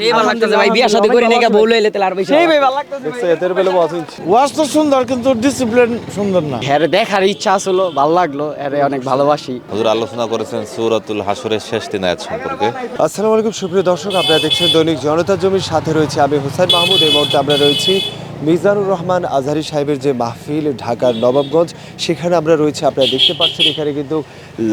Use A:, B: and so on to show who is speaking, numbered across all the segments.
A: সেই ভালো লাগতেছে ভাই বিয়া শাদী করে নাকি বউ লইলে তাহলে আর বেশি
B: সেই ভাই ভালো লাগতেছে
C: দেখছ এদের বেলে পাঁচ
D: ওয়াজ তো সুন্দর কিন্তু ডিসিপ্লিন সুন্দর না।
A: হ্যাঁ দেখার ইচ্ছা আসলো ভালো লাগল এর অনেক ভালোবাসি।
E: হুজুর আলোচনা করেছেন সূরাতুল হাসরের শেষ দিন আয়াত সম্পর্কে।
C: আসসালামু আলাইকুম সুপ্রিয় দর্শক আপনারা দেখছেন দৈনিক জনতা জমির সাথে রয়েছে আমি হোসেন মাহমুদ। এই মুহূর্তে আমরা রয়েছি মিজানুর রহমান আজহারি সাহেবের যে মাহফিল, ঢাকার নবাবগঞ্জ, সেখানে আমরা রয়েছে। আপনারা দেখতে পাচ্ছেন, এখানে কিন্তু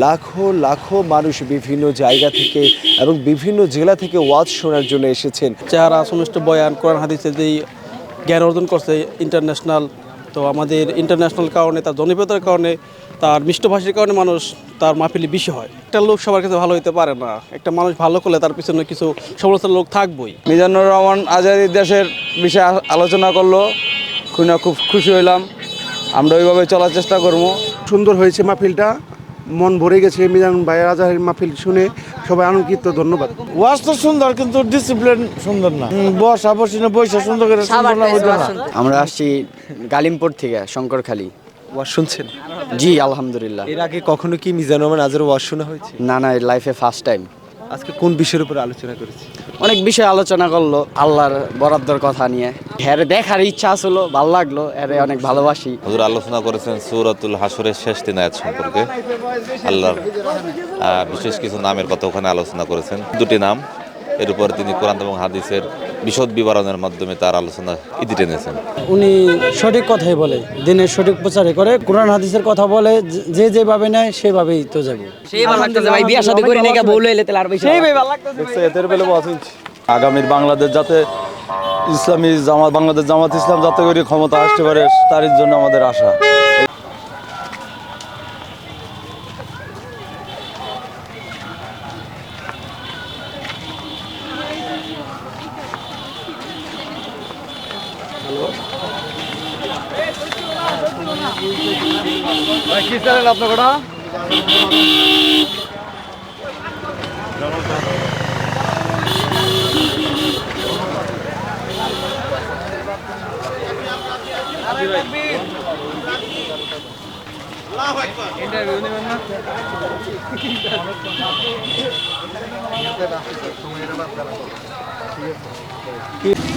C: লাখো লাখো মানুষ বিভিন্ন জায়গা থেকে এবং বিভিন্ন জেলা থেকে ওয়াজ শোনার জন্য এসেছেন।
B: চেহারা সমস্ত বয়ান, কোরআন হাদিসে যেই জ্ঞান অর্জন করছে ইন্টারন্যাশনাল তো আমাদের ইন্টারন্যাশনাল কারণে তার জনপ্রিয়তার কারণে তার মিষ্টভাষীর কারণে মানুষ তার মাহফিলি বেশি হয়। একটা লোক সবার কাছে ভালো হতে পারে না। একটা মানুষ ভালো করলে তার পিছনে কিছু সমালোচনার লোক থাকবই।
F: মিজানুর রহমান আজাদি দেশের বিষয়ে আলোচনা করল। খুনা খুব খুশি হইলাম। আমরা ওইভাবে চলার চেষ্টা করব।
G: সুন্দর হয়েছে মাহফিলটা। মন ভরে গেছে মিজান ভাই রাজাহের মাহফিল শুনে সবাই আনন্দিত ধন্যবাদ।
D: ওয়াজ তো সুন্দর কিন্তু ডিসিপ্লিন সুন্দর না। বসা বসি না বৈশা সুন্দর করে সুন্দর না
A: আমরা আসছি গালিমপুর থেকে শঙ্করখালী।
C: ওয়াজ শুনছেন?
A: জি আলহামদুলিল্লাহ।
C: এর আগে কখনো কি মিজানুর রহমান আজের ওয়াজ শোনা হয়েছে?
A: না না লাইফে ফার্স্ট টাইম
C: আজকে কোন বিষয়ের উপর আলোচনা করেছি?
A: অনেক বিষয় আলোচনা করল আল্লাহর বরাদ্দর কথা নিয়ে। হ্যাঁ দেখার ইচ্ছা আসলো ভালো লাগল এর অনেক ভালোবাসি।
E: হুজুর আলোচনা করেছেন সুরাতুল হাসুরের শেষ দিন আয়াত সম্পর্কে। আল্লাহর বিশেষ কিছু নামের কথা ওখানে আলোচনা করেছেন। দুটি নাম। এর উপর তিনি কোরআন এবং হাদিসের বিশদ বিবরণের মাধ্যমে তার আলোচনা ইতি টেনেছেন।
H: উনি সঠিক কথাই বলে দিনের সঠিক প্রচারে করে কোরআন হাদিসের কথা বলে যে- যেভাবে নেয় সেভাবেই তো যাবে।
A: সেই ভালো লাগতেছে ভাই বিয়া শাদী করে নাকি বউ লইলে তাহলে আর বেশি
B: সেই ভাই ভালো লাগতেছে
C: দেখছ বেলে পাঁচ
F: আগামীর বাংলাদেশ যাতে ইসলামী জামাত বাংলাদেশ জামাত ইসলাম যাতে করে ক্ষমতা আসতে পারে তার জন্য আমাদের আশা।
C: কি চ্যানেল আপনার কটা ইন্টারভিউ নেবেন ঠিক আছে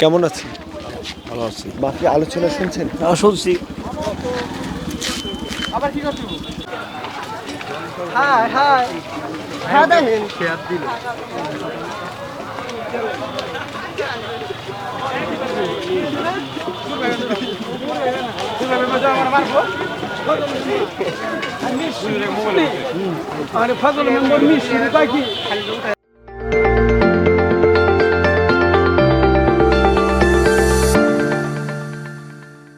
C: কেমন আছেন? ভালো আছি। বাকি আলোচনা শুনছেন?
H: শুনছি।
B: Hi hi. হ্যাঁ দেখেন ফজল মেম্বার মিষ্টি পাখি